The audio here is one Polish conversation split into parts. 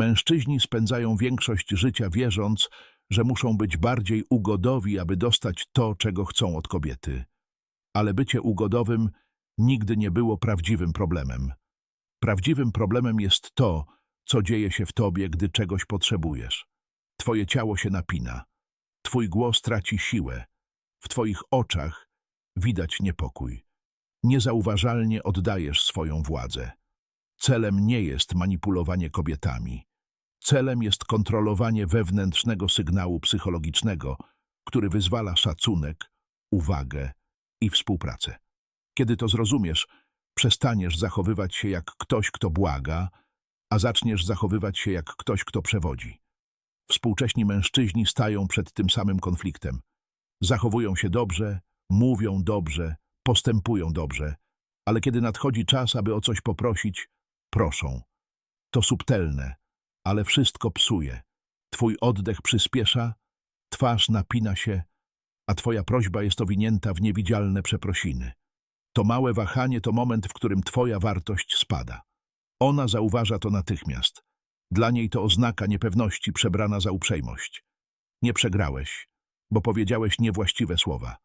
Mężczyźni spędzają większość życia wierząc, że muszą być bardziej ugodowi, aby dostać to, czego chcą od kobiety. Ale bycie ugodowym nigdy nie było prawdziwym problemem. Prawdziwym problemem jest to, co dzieje się w tobie, gdy czegoś potrzebujesz. Twoje ciało się napina, twój głos traci siłę, w twoich oczach widać niepokój. Niezauważalnie oddajesz swoją władzę. Celem nie jest manipulowanie kobietami. Celem jest kontrolowanie wewnętrznego sygnału psychologicznego, który wyzwala szacunek, uwagę i współpracę. Kiedy to zrozumiesz, przestaniesz zachowywać się jak ktoś, kto błaga, a zaczniesz zachowywać się jak ktoś, kto przewodzi. Współcześni mężczyźni stają przed tym samym konfliktem. Zachowują się dobrze, mówią dobrze, postępują dobrze, ale kiedy nadchodzi czas, aby o coś poprosić, proszą. To subtelne, ale wszystko psuje. Twój oddech przyspiesza, twarz napina się, a twoja prośba jest owinięta w niewidzialne przeprosiny. To małe wahanie to moment, w którym twoja wartość spada. Ona zauważa to natychmiast. Dla niej to oznaka niepewności przebrana za uprzejmość. Nie przegrałeś, bo powiedziałeś niewłaściwe słowa.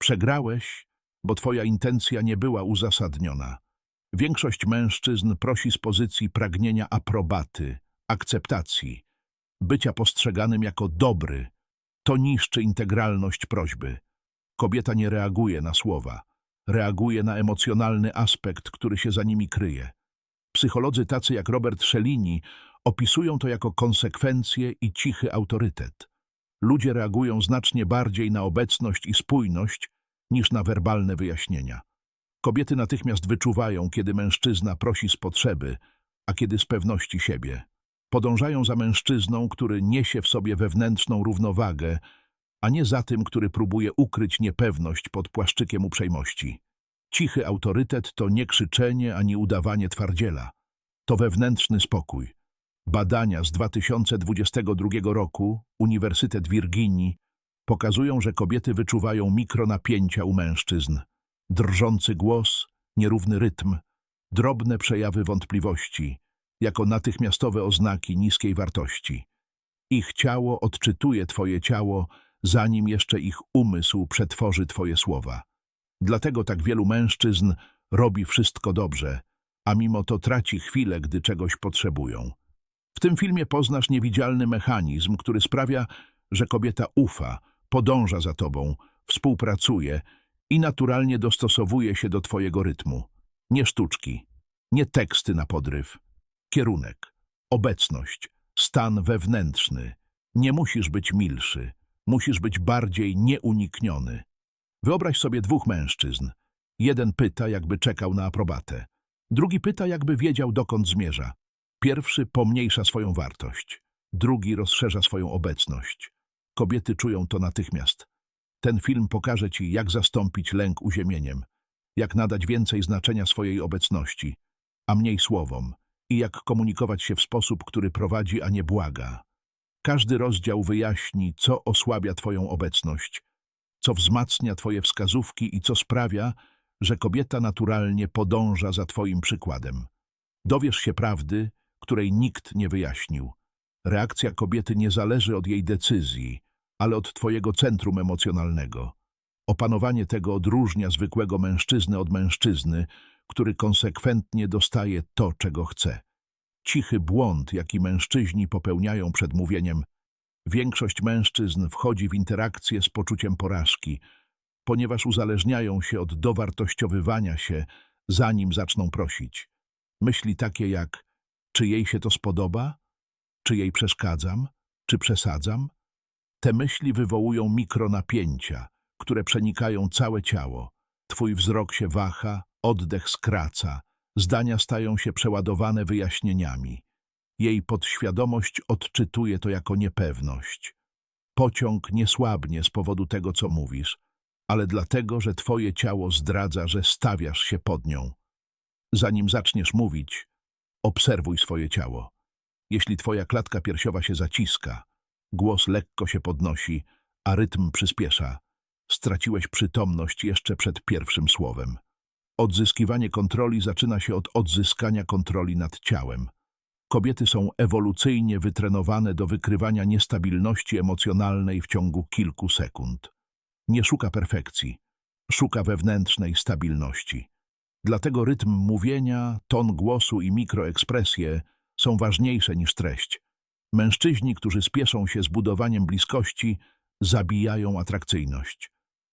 Przegrałeś, bo twoja intencja nie była uzasadniona. Większość mężczyzn prosi z pozycji pragnienia aprobaty, akceptacji, bycia postrzeganym jako dobry. To niszczy integralność prośby. Kobieta nie reaguje na słowa, reaguje na emocjonalny aspekt, który się za nimi kryje. Psycholodzy tacy jak Robert Cellini opisują to jako konsekwencje i cichy autorytet. Ludzie reagują znacznie bardziej na obecność i spójność niż na werbalne wyjaśnienia. Kobiety natychmiast wyczuwają, kiedy mężczyzna prosi z potrzeby, a kiedy z pewności siebie. Podążają za mężczyzną, który niesie w sobie wewnętrzną równowagę, a nie za tym, który próbuje ukryć niepewność pod płaszczykiem uprzejmości. Cichy autorytet to nie krzyczenie ani udawanie twardziela. To wewnętrzny spokój. Badania z 2022 roku Uniwersytet Virginii pokazują, że kobiety wyczuwają mikronapięcia u mężczyzn. Drżący głos, nierówny rytm, drobne przejawy wątpliwości, jako natychmiastowe oznaki niskiej wartości. Ich ciało odczytuje twoje ciało, zanim jeszcze ich umysł przetworzy twoje słowa. Dlatego tak wielu mężczyzn robi wszystko dobrze, a mimo to traci chwilę, gdy czegoś potrzebują. W tym filmie poznasz niewidzialny mechanizm, który sprawia, że kobieta ufa, podąża za tobą, współpracuje i naturalnie dostosowuje się do twojego rytmu. Nie sztuczki, nie teksty na podryw. Kierunek, obecność, stan wewnętrzny. Nie musisz być milszy, musisz być bardziej nieunikniony. Wyobraź sobie dwóch mężczyzn. Jeden pyta, jakby czekał na aprobatę. Drugi pyta, jakby wiedział, dokąd zmierza. Pierwszy pomniejsza swoją wartość. Drugi rozszerza swoją obecność. Kobiety czują to natychmiast. Ten film pokaże ci, jak zastąpić lęk uziemieniem, jak nadać więcej znaczenia swojej obecności, a mniej słowom, i jak komunikować się w sposób, który prowadzi, a nie błaga. Każdy rozdział wyjaśni, co osłabia Twoją obecność, co wzmacnia Twoje wskazówki i co sprawia, że kobieta naturalnie podąża za Twoim przykładem. Dowiesz się prawdy, której nikt nie wyjaśnił. Reakcja kobiety nie zależy od jej decyzji, ale od Twojego centrum emocjonalnego. Opanowanie tego odróżnia zwykłego mężczyznę od mężczyzny, który konsekwentnie dostaje to, czego chce. Cichy błąd, jaki mężczyźni popełniają przed mówieniem. Większość mężczyzn wchodzi w interakcję z poczuciem porażki, ponieważ uzależniają się od dowartościowywania się, zanim zaczną prosić. Myśli takie jak, czy jej się to spodoba? Czy jej przeszkadzam? Czy przesadzam? Te myśli wywołują mikronapięcia, które przenikają całe ciało. Twój wzrok się waha, oddech skraca, zdania stają się przeładowane wyjaśnieniami. Jej podświadomość odczytuje to jako niepewność. Pociąg nie słabnie z powodu tego, co mówisz, ale dlatego, że twoje ciało zdradza, że stawiasz się pod nią. Zanim zaczniesz mówić, obserwuj swoje ciało. Jeśli twoja klatka piersiowa się zaciska, głos lekko się podnosi, a rytm przyspiesza, straciłeś przytomność jeszcze przed pierwszym słowem. Odzyskiwanie kontroli zaczyna się od odzyskania kontroli nad ciałem. Kobiety są ewolucyjnie wytrenowane do wykrywania niestabilności emocjonalnej w ciągu kilku sekund. Nie szuka perfekcji, szuka wewnętrznej stabilności. Dlatego rytm mówienia, ton głosu i mikroekspresje są ważniejsze niż treść. Mężczyźni, którzy spieszą się z budowaniem bliskości, zabijają atrakcyjność.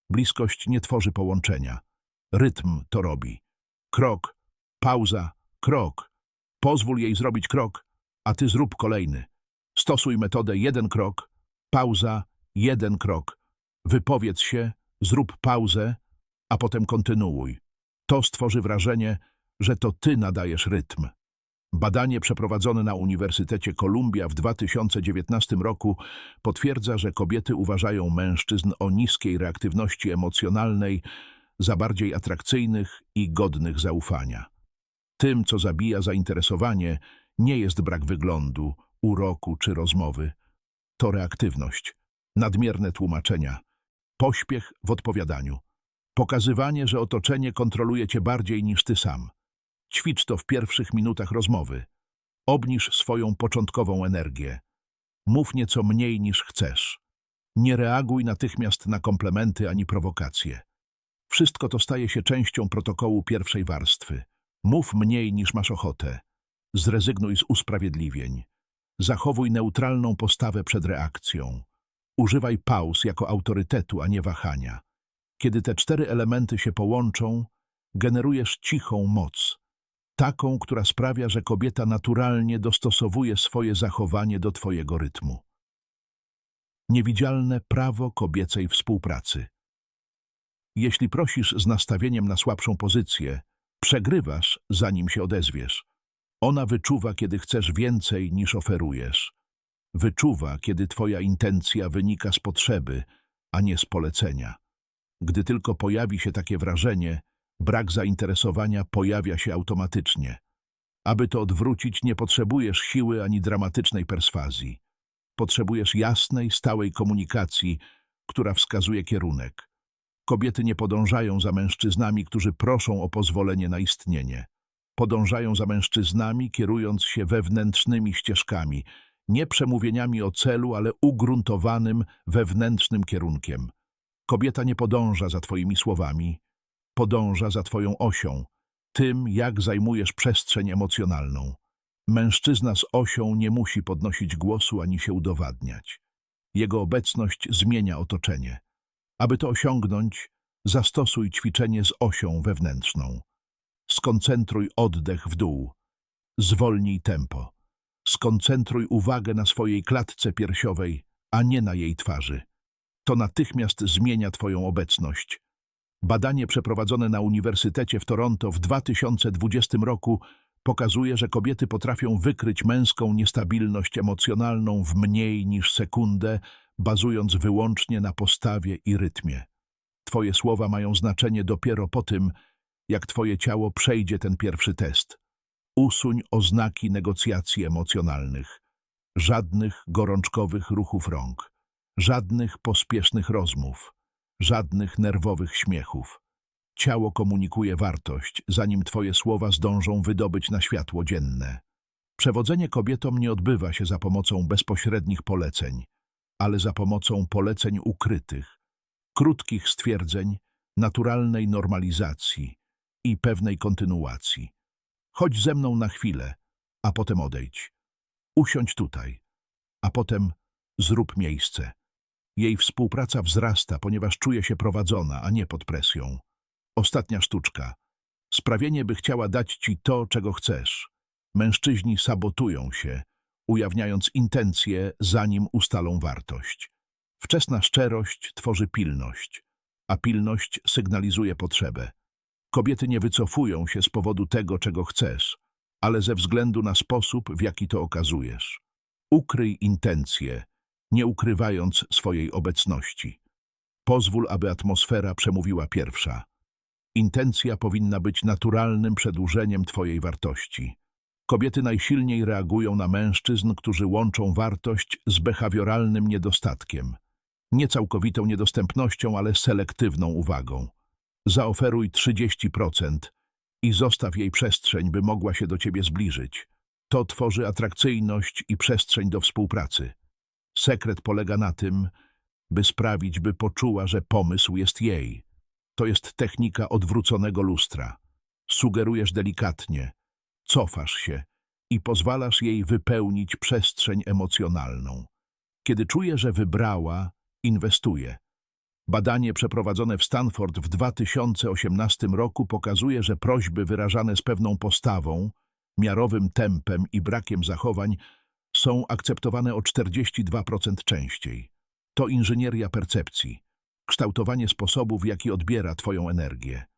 Bliskość nie tworzy połączenia. Rytm to robi. Krok, pauza, krok. Pozwól jej zrobić krok, a ty zrób kolejny. Stosuj metodę jeden krok, pauza, jeden krok. Wypowiedz się, zrób pauzę, a potem kontynuuj. To stworzy wrażenie, że to ty nadajesz rytm. Badanie przeprowadzone na Uniwersytecie Columbia w 2019 roku potwierdza, że kobiety uważają mężczyzn o niskiej reaktywności emocjonalnej za bardziej atrakcyjnych i godnych zaufania. Tym, co zabija zainteresowanie, nie jest brak wyglądu, uroku czy rozmowy. To reaktywność, nadmierne tłumaczenia, pośpiech w odpowiadaniu, pokazywanie, że otoczenie kontroluje cię bardziej niż ty sam. Ćwicz to w pierwszych minutach rozmowy. Obniż swoją początkową energię. Mów nieco mniej niż chcesz. Nie reaguj natychmiast na komplementy ani prowokacje. Wszystko to staje się częścią protokołu pierwszej warstwy. Mów mniej niż masz ochotę. Zrezygnuj z usprawiedliwień. Zachowuj neutralną postawę przed reakcją. Używaj pauz jako autorytetu, a nie wahania. Kiedy te cztery elementy się połączą, generujesz cichą moc. Taką, która sprawia, że kobieta naturalnie dostosowuje swoje zachowanie do twojego rytmu. Niewidzialne prawo kobiecej współpracy. Jeśli prosisz z nastawieniem na słabszą pozycję, przegrywasz, zanim się odezwiesz. Ona wyczuwa, kiedy chcesz więcej niż oferujesz. Wyczuwa, kiedy twoja intencja wynika z potrzeby, a nie z polecenia. Gdy tylko pojawi się takie wrażenie, brak zainteresowania pojawia się automatycznie. Aby to odwrócić, nie potrzebujesz siły ani dramatycznej perswazji. Potrzebujesz jasnej, stałej komunikacji, która wskazuje kierunek. Kobiety nie podążają za mężczyznami, którzy proszą o pozwolenie na istnienie. Podążają za mężczyznami, kierując się wewnętrznymi ścieżkami, nie przemówieniami o celu, ale ugruntowanym wewnętrznym kierunkiem. Kobieta nie podąża za twoimi słowami, podąża za twoją osią, tym, jak zajmujesz przestrzeń emocjonalną. Mężczyzna z osią nie musi podnosić głosu ani się udowadniać. Jego obecność zmienia otoczenie. Aby to osiągnąć, zastosuj ćwiczenie z osią wewnętrzną. Skoncentruj oddech w dół. Zwolnij tempo. Skoncentruj uwagę na swojej klatce piersiowej, a nie na jej twarzy. To natychmiast zmienia Twoją obecność. Badanie przeprowadzone na Uniwersytecie w Toronto w 2020 roku pokazuje, że kobiety potrafią wykryć męską niestabilność emocjonalną w mniej niż sekundę, bazując wyłącznie na postawie i rytmie. Twoje słowa mają znaczenie dopiero po tym, jak Twoje ciało przejdzie ten pierwszy test. Usuń oznaki negocjacji emocjonalnych. Żadnych gorączkowych ruchów rąk. Żadnych pospiesznych rozmów. Żadnych nerwowych śmiechów. Ciało komunikuje wartość, zanim Twoje słowa zdążą wydobyć na światło dzienne. Przewodzenie kobietom nie odbywa się za pomocą bezpośrednich poleceń, ale za pomocą poleceń ukrytych, krótkich stwierdzeń, naturalnej normalizacji i pewnej kontynuacji. Chodź ze mną na chwilę, a potem odejdź. Usiądź tutaj, a potem zrób miejsce. Jej współpraca wzrasta, ponieważ czuje się prowadzona, a nie pod presją. Ostatnia sztuczka. Sprawienie, by chciała dać ci to, czego chcesz. Mężczyźni sabotują się, ujawniając intencje, zanim ustalą wartość. Wczesna szczerość tworzy pilność, a pilność sygnalizuje potrzebę. Kobiety nie wycofują się z powodu tego, czego chcesz, ale ze względu na sposób, w jaki to okazujesz. Ukryj intencje, nie ukrywając swojej obecności. Pozwól, aby atmosfera przemówiła pierwsza. Intencja powinna być naturalnym przedłużeniem Twojej wartości. Kobiety najsilniej reagują na mężczyzn, którzy łączą wartość z behawioralnym niedostatkiem. Nie całkowitą niedostępnością, ale selektywną uwagą. Zaoferuj 30% i zostaw jej przestrzeń, by mogła się do Ciebie zbliżyć. To tworzy atrakcyjność i przestrzeń do współpracy. Sekret polega na tym, by sprawić, by poczuła, że pomysł jest jej. To jest technika odwróconego lustra. Sugerujesz delikatnie, cofasz się i pozwalasz jej wypełnić przestrzeń emocjonalną. Kiedy czuje, że wybrała, inwestuje. Badanie przeprowadzone w Stanford w 2018 roku pokazuje, że prośby wyrażane z pewną postawą, miarowym tempem i brakiem zachowań są akceptowane o 42% częściej. To inżynieria percepcji, kształtowanie sposobu, w jaki odbiera Twoją energię.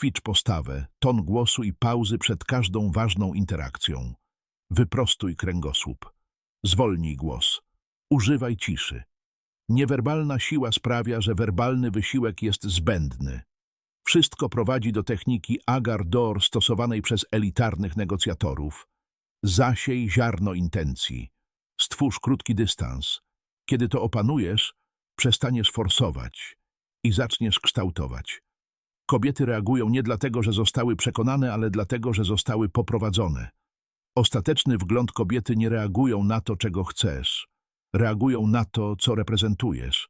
Ćwicz postawę, ton głosu i pauzy przed każdą ważną interakcją. Wyprostuj kręgosłup. Zwolnij głos. Używaj ciszy. Niewerbalna siła sprawia, że werbalny wysiłek jest zbędny. Wszystko prowadzi do techniki agar-dor stosowanej przez elitarnych negocjatorów. Zasiej ziarno intencji. Stwórz krótki dystans. Kiedy to opanujesz, przestaniesz forsować i zaczniesz kształtować. Kobiety reagują nie dlatego, że zostały przekonane, ale dlatego, że zostały poprowadzone. Ostateczny wgląd kobiety nie reagują na to, czego chcesz. Reagują na to, co reprezentujesz.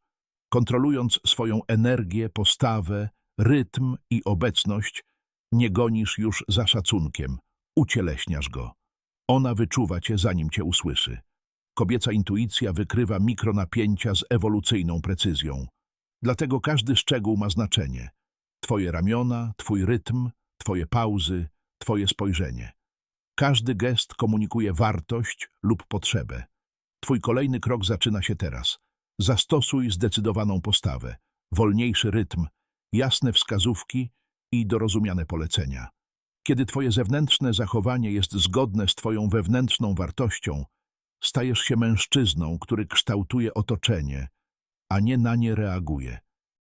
Kontrolując swoją energię, postawę, rytm i obecność, nie gonisz już za szacunkiem, ucieleśniasz go. Ona wyczuwa cię, zanim cię usłyszy. Kobieca intuicja wykrywa mikronapięcia z ewolucyjną precyzją. Dlatego każdy szczegół ma znaczenie. Twoje ramiona, twój rytm, twoje pauzy, twoje spojrzenie. Każdy gest komunikuje wartość lub potrzebę. Twój kolejny krok zaczyna się teraz. Zastosuj zdecydowaną postawę, wolniejszy rytm, jasne wskazówki i dorozumiane polecenia. Kiedy twoje zewnętrzne zachowanie jest zgodne z twoją wewnętrzną wartością, stajesz się mężczyzną, który kształtuje otoczenie, a nie na nie reaguje.